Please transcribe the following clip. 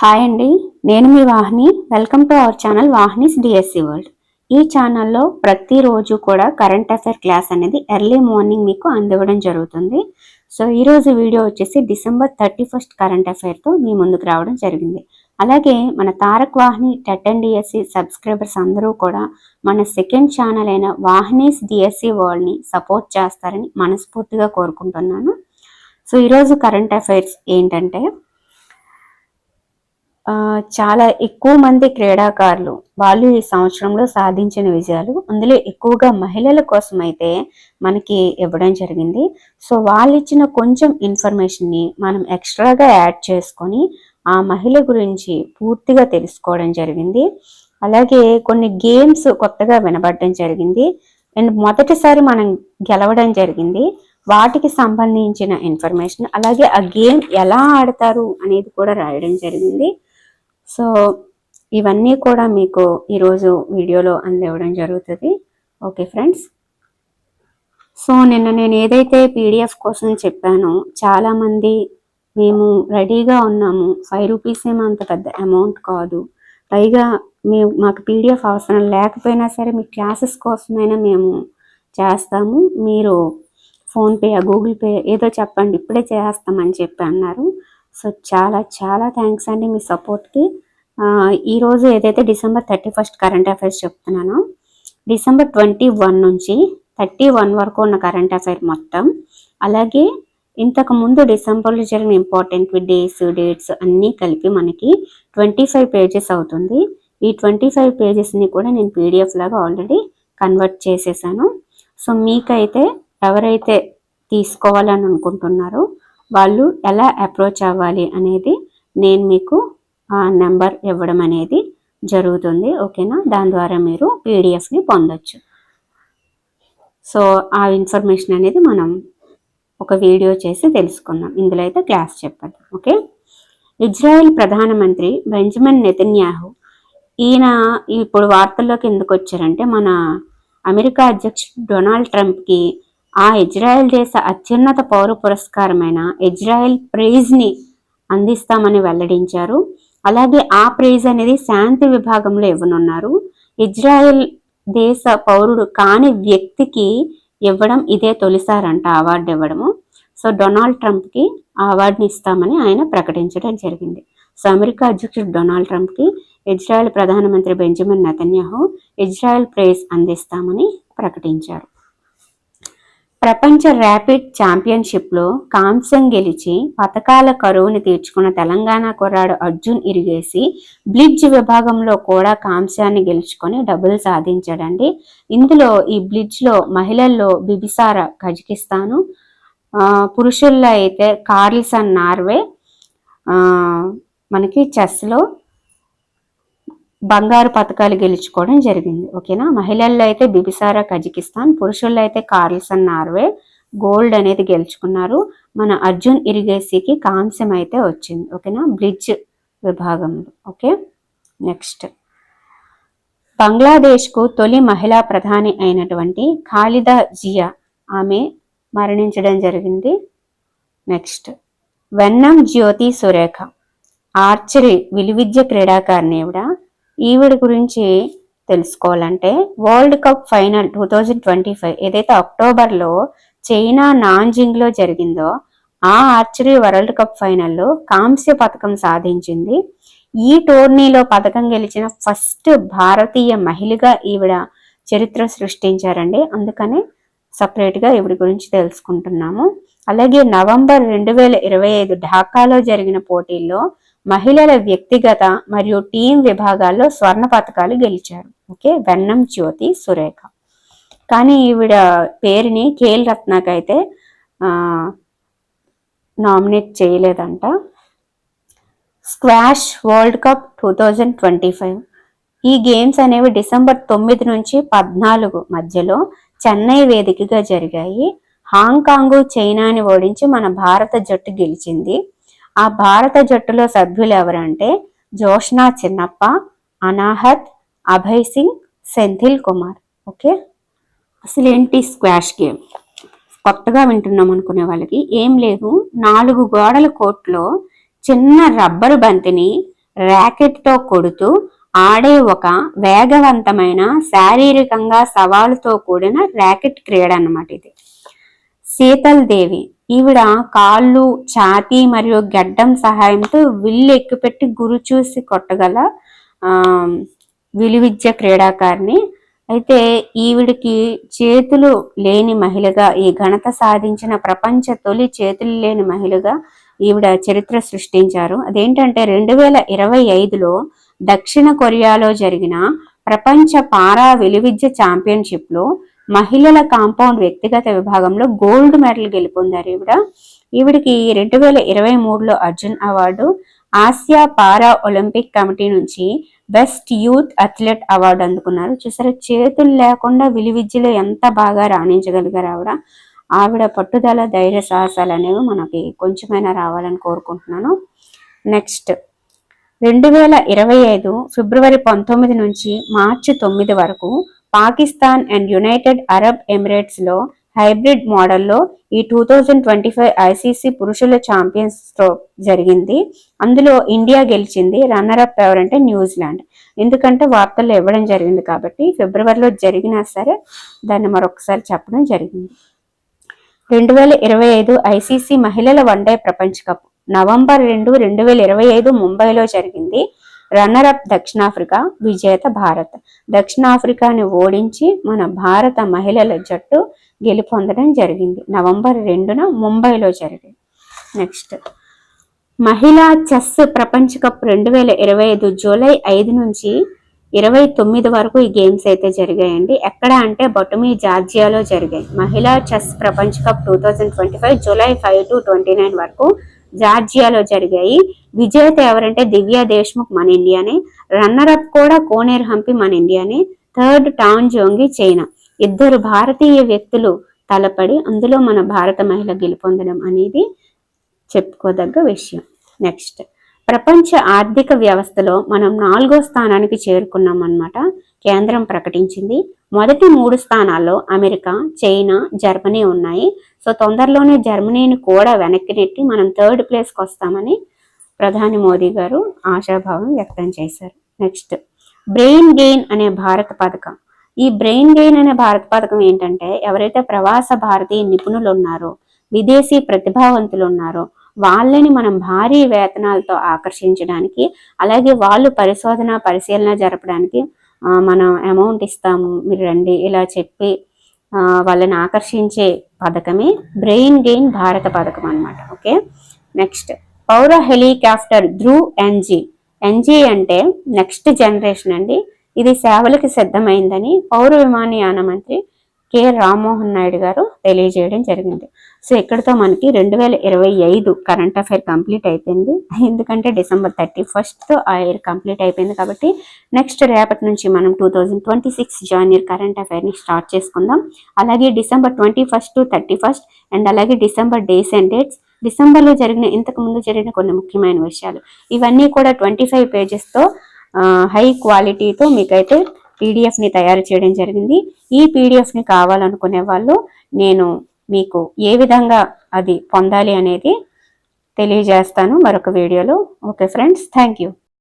Hi అండి నేను మీ Vahini. Welcome to our channel Vahini's DSC world ఈ ఛానల్లో ప్రతిరోజు కూడా కరెంట్ అఫైర్ క్లాస్ అనేది ఎర్లీ మార్నింగ్ మీకు అందివ్వడం జరుగుతుంది. సో ఈరోజు వీడియో వచ్చేసి డిసెంబర్ థర్టీ ఫస్ట్ కరెంట్ అఫైర్తో మీ ముందుకు రావడం జరిగింది. అలాగే మన Tarak Vahini TET and DSC subscribers అందరూ కూడా మన సెకండ్ ఛానల్ అయిన వాహినీస్ డిఎస్సి వరల్డ్ని సపోర్ట్ చేస్తారని మనస్ఫూర్తిగా కోరుకుంటున్నాను. సో ఈరోజు కరెంట్ అఫైర్స్ ఏంటంటే చాలా ఎక్కువ మంది క్రీడాకారులు వాళ్ళు ఈ సంవత్సరంలో సాధించిన విజయాలు అందులో ఎక్కువగా మహిళల కోసం అయితే మనకి ఇవ్వడం జరిగింది. సో వాళ్ళు ఇచ్చిన కొంచెం ఇన్ఫర్మేషన్ని మనం ఎక్స్ట్రాగా యాడ్ చేసుకొని ఆ మహిళ గురించి పూర్తిగా తెలుసుకోవడం జరిగింది. అలాగే కొన్ని గేమ్స్ కొత్తగా వినబడడం జరిగింది. అండ్ మొదటిసారి మనం గెలవడం జరిగింది. వాటికి సంబంధించిన ఇన్ఫర్మేషన్ అలాగే ఆ గేమ్ ఎలా ఆడతారు అనేది కూడా రాయడం జరిగింది. సో ఇవన్నీ కూడా మీకు ఈరోజు వీడియోలో అందివ్వడం జరుగుతుంది. Okay friends? సో నిన్న నేను ఏదైతే పీడిఎఫ్ కోసం చెప్పానో చాలామంది మేము రెడీగా ఉన్నాము. ఫైవ్ రూపీస్ ఏమో అంత పెద్ద అమౌంట్ కాదు. పైగా మేము మాకు పీడిఎఫ్ అవసరం లేకపోయినా సరే మీ క్లాసెస్ కోసమైనా మేము చేస్తాము. మీరు ఫోన్పే గూగుల్ పే ఏదో చెప్పండి ఇప్పుడే చేస్తామని చెప్పి అన్నారు. సో చాలా చాలా థ్యాంక్స్ అండి మీ సపోర్ట్కి. ఈరోజు ఏదైతే December thirty first current affairs చెప్తున్నానో డిసెంబర్ ట్వంటీ వన్ నుంచి థర్టీ వన్ వరకు ఉన్న కరెంట్ అఫైర్ మొత్తం అలాగే ఇంతకు ముందు డిసెంబర్లో జరిగిన ఇంపార్టెంట్ డేస్ డేట్స్ అన్నీ కలిపి మనకి ట్వంటీ ఫైవ్ పేజెస్ అవుతుంది. ఈ ట్వంటీ ఫైవ్ పేజెస్ని కూడా నేను పీడిఎఫ్ లాగా ఆల్రెడీ కన్వర్ట్ చేసేసాను. సో మీకైతే ఎవరైతే తీసుకోవాలని అనుకుంటున్నారో వాళ్ళు ఎలా అప్రోచ్ అవ్వాలి అనేది నేను మీకు నెంబర్ ఇవ్వడం అనేది జరుగుతుంది ఓకేనా? దాని ద్వారా మీరు పీడిఎఫ్ని పొందొచ్చు. సో ఆ ఇన్ఫర్మేషన్ అనేది మనం ఒక వీడియో చేసి తెలుసుకుందాం. ఇందులో అయితే క్లాస్ చెప్పాలి ఓకే? ఇజ్రాయెల్ ప్రధానమంత్రి బెంజమిన్ నెతన్యాహు ఈయన ఇప్పుడు వార్తల్లోకి ఎందుకు వచ్చారంటే మన అమెరికా అధ్యక్షుడు డొనాల్డ్ ట్రంప్కి ఆ ఇజ్రాయెల్ దేశ అత్యున్నత పౌర పురస్కారమైన ఇజ్రాయెల్ ప్రైజ్ని అందిస్తామని వెల్లడించారు. అలాగే ఆ ప్రైజ్ అనేది శాంతి విభాగంలో ఇవ్వనున్నారు. ఇజ్రాయెల్ దేశ పౌరుడు కాని వ్యక్తికి ఇవ్వడం ఇదే తొలిసారంట అవార్డు ఇవ్వడము. సో డొనాల్డ్ ట్రంప్కి ఆ అవార్డుని ఇస్తామని ఆయన ప్రకటించడం జరిగింది. సో అమెరికా అధ్యక్షుడు డొనాల్డ్ ట్రంప్కి ఇజ్రాయెల్ ప్రధానమంత్రి బెంజమిన్ నెతన్యాహు ఇజ్రాయెల్ ప్రైజ్ అందిస్తామని ప్రకటించారు. ప్రపంచ ర్యాపిడ్ ఛాంపియన్షిప్లో కాంస్యం గెలిచి పథకాల కరువుని తీర్చుకున్న తెలంగాణ కుర్రాడు అర్జున్ ఇరిగేసి బ్లిడ్జ్ విభాగంలో కూడా కాంస్యాన్ని గెలుచుకొని డబుల్ సాధించాడండి. ఇందులో ఈ బ్లిడ్జ్లో మహిళల్లో బిబిసార కజకిస్తాను పురుషుల్లో అయితే కార్ల్సన్ నార్వే మనకి చెస్లో బంగారు పథకాలు గెలుచుకోవడం జరిగింది. ఓకేనా? మహిళల్లో అయితే బిబిసారా కజకిస్తాన్ పురుషుల్లో అయితే కార్ల్సన్ నార్వే గోల్డ్ అనేది గెలుచుకున్నారు. మన అర్జున్ ఇరిగేసీకి కాంస్యం అయితే వచ్చింది. ఓకేనా? బ్రిడ్జ్ విభాగంలో. ఓకే? నెక్స్ట్. బంగ్లాదేశ్కు తొలి మహిళా ప్రధాని అయినటువంటి ఖాలిదా జియా ఆమె మరణించడం జరిగింది. నెక్స్ట్. వెన్నం జ్యోతి సురేఖ. ఆర్చరీ విలువిద్య క్రీడాకారిణి ఈవిడ గురించి తెలుసుకోవాలంటే world cup final two thousand twenty five ఏదైతే అక్టోబర్లో చైనా నాంజింగ్లో జరిగిందో ఆ ఆర్చరీ వరల్డ్ కప్ ఫైనల్లో కాంస్య పథకం సాధించింది. ఈ టోర్నీలో పథకం గెలిచిన ఫస్ట్ భారతీయ మహిళగా ఈవిడ చరిత్ర సృష్టించారండి. అందుకనే సపరేట్గా ఈవిడ గురించి తెలుసుకుంటున్నాము. అలాగే నవంబర్ రెండు వేల ఇరవై ఐదు ఢాకాలో జరిగిన పోటీల్లో మహిళల వ్యక్తిగత మరియు టీం విభాగాల్లో స్వర్ణ పథకాలు గెలిచారు. ఓకే? వెన్నం జ్యోతి సురేఖ. కానీ ఈవిడ పేరుని కేల్ రత్నాకైతే nominate చేయలేదంట. Squash world cup two thousand twenty five. ఈ గేమ్స్ అనేవి డిసెంబర్ తొమ్మిది నుంచి పద్నాలుగు మధ్యలో చెన్నై వేదికగా జరిగాయి. హాంకాంగ్ చైనాని ఓడించి మన భారత జట్టు గెలిచింది. ఆ భారత జట్టులో సభ్యులు ఎవరంటే జోష్నా చిన్నప్ప అనాహత్ అభయ్ సింగ్ సెంథిల్ కుమార్. ఓకే? అసలు ఏంటి స్క్వాష్ గేమ్? కొత్తగా వింటున్నాం అనుకునే వాళ్ళకి ఏం లేదు. నాలుగు గోడల కోర్టులో చిన్న రబ్బరు బంతిని ర్యాకెట్తో కొడుతూ ఆడే ఒక వేగవంతమైన శారీరకంగా సవాలుతో కూడిన ర్యాకెట్ క్రీడ అన్నమాట ఇది. శీతల్ దేవి ఈవిడ కాళ్ళు ఛాతీ మరియు గడ్డం సహాయంతో విల్లు ఎక్కుపెట్టి గురి చూసి కొట్టగల ఆ విలువిద్య క్రీడాకారిణి. అయితే ఈవిడికి చేతులు లేని మహిళగా ఈ ఘనత సాధించిన ప్రపంచ తొలి చేతులు లేని మహిళగా ఈవిడ చరిత్ర సృష్టించారు. అదేంటంటే రెండు వేల ఇరవై ఐదులో దక్షిణ కొరియాలో జరిగిన ప్రపంచ పారా విలువిద్య ఛాంపియన్షిప్లో మహిళల కాంపౌండ్ వ్యక్తిగత విభాగంలో గోల్డ్ మెడల్ గెలుపొందారు ఈవిడ. ఈవిడికి రెండు వేల ఇరవై మూడులో Arjun award Asia para Olympic committee నుంచి బెస్ట్ యూత్ అథ్లెట్ అవార్డు అందుకున్నారు. చూసారా చేతులు లేకుండా విలువిద్యలో ఎంత బాగా రాణించగలిగారు ఆవిడ. ఆవిడ పట్టుదల ధైర్య సాహసాలు అనేవి మనకి కొంచెమైనా రావాలని కోరుకుంటున్నాను. నెక్స్ట్ రెండు వేల ఇరవై ఐదు ఫిబ్రవరి పంతొమ్మిది నుంచి మార్చి తొమ్మిది వరకు పాకిస్తాన్ అండ్ యునైటెడ్ అరబ్ ఎమిరేట్స్లో హైబ్రిడ్ మోడల్లో ఈ two thousand twenty five ICC పురుషుల ఛాంపియన్స్ జరిగింది. అందులో ఇండియా గెలిచింది రన్నర్ అప్ ఎవరంటే న్యూజిలాండ్. ఎందుకంటే వార్తల్లో ఇవ్వడం జరిగింది కాబట్టి ఫిబ్రవరిలో జరిగినా సరే దాన్ని మరొకసారి చెప్పడం జరిగింది. రెండు వేల ఇరవై ఐదు ఐసీసీ మహిళల వన్డే ప్రపంచ కప్ నవంబర్ రెండు రెండు వేల ఇరవై ఐదు ముంబైలో జరిగింది. రన్నర్ అప్ దక్షిణాఫ్రికా విజేత భారత్. దక్షిణాఫ్రికాని ఓడించి మన భారత మహిళల జట్టు గెలుపొందడం జరిగింది. నవంబర్ రెండున ముంబైలో జరిగింది. నెక్స్ట్. మహిళా చెస్ ప్రపంచ కప్ రెండు వేల ఇరవై ఐదు జూలై ఐదు నుంచి ఇరవై తొమ్మిది వరకు ఈ గేమ్స్ అయితే జరిగాయండి. ఎక్కడ అంటే బొటమీ జార్జియాలో జరిగాయి. మహిళా చెస్ ప్రపంచ cup two thousand twenty five July five to twenty nine వరకు జార్జియాలో జరిగాయి. విజేత ఎవరంటే దివ్య దేశ్ముఖ్ మన ఇండియానే. రన్నర్ అప్ కూడా కోనేరు హంపి మన ఇండియానే. Third Tan Zhongyi China. ఇద్దరు భారతీయ వ్యక్తులు తలపడి అందులో మన భారత మహిళ గెలుపొందడం అనేది చెప్పుకోదగ్గ విషయం. నెక్స్ట్. ప్రపంచ ఆర్థిక వ్యవస్థలో మనం నాలుగో స్థానానికి చేరుకున్నాం అనమాట కేంద్రం ప్రకటించింది. మొదటి మూడు స్థానాల్లో అమెరికా చైనా జర్మనీ ఉన్నాయి. సో తొందరలోనే జర్మనీని కూడా వెనక్కి నెట్టి మనం థర్డ్ ప్లేస్కి వస్తామని ప్రధాని మోదీ గారు ఆశాభావం వ్యక్తం చేశారు. నెక్స్ట్ బ్రెయిన్ గెయిన్ అనే భారత పథకం. ఈ బ్రెయిన్ గెయిన్ అనే భారత పథకం ఏంటంటే ఎవరైతే ప్రవాస భారతీయ నిపుణులు ఉన్నారో విదేశీ ప్రతిభావంతులు ఉన్నారో వాళ్ళని మనం భారీ వేతనాలతో ఆకర్షించడానికి అలాగే వాళ్ళు పరిశోధన పరిశీలన జరపడానికి మనం అమౌంట్ ఇస్తాము మీరు రండి ఇలా చెప్పి వాళ్ళని ఆకర్షించే పథకమే బ్రెయిన్ గెయిన్ భారత పథకం అనమాట ఓకే నెక్స్ట్ పౌర హెలికాప్టర్ ధ్రువ్ ఎన్జీ ఎన్జీ అంటే నెక్స్ట్ జనరేషన్ అండి. ఇది సేవలకు సిద్ధమైందని పౌర విమానయాన మంత్రి కె. రామ్మోహన్ నాయుడు గారు తెలియజేయడం జరిగింది. సో ఇక్కడతో మనకి రెండు వేల ఇరవై ఐదు కరెంట్ అఫైర్ కంప్లీట్ అయిపోయింది. ఎందుకంటే డిసెంబర్ థర్టీ ఫస్ట్ ఆ ఇయర్ కంప్లీట్ అయిపోయింది కాబట్టి నెక్స్ట్ రేపటి నుంచి మనం two thousand twenty six January year current అఫైర్ని start చేసుకుందాం. అలాగే December twenty first to thirty first and అలాగే డిసెంబర్ డేస్ అండ్ డేట్స్. డిసెంబర్లో జరిగిన ఇంతకు ముందు జరిగిన కొన్ని ముఖ్యమైన విషయాలు. ఇవన్నీ కూడా ట్వంటీ ఫైవ్ పేజెస్తో హై క్వాలిటీతో మీకైతే పీడిఎఫ్ని తయారు చేయడం జరిగింది. ఈ పీడిఎఫ్ని కావాలనుకునే వాళ్ళు నేను మీకు ఏ విధంగా అది పొందాలి అనేది తెలియజేస్తాను మరొక వీడియోలో. Okay friends thank you.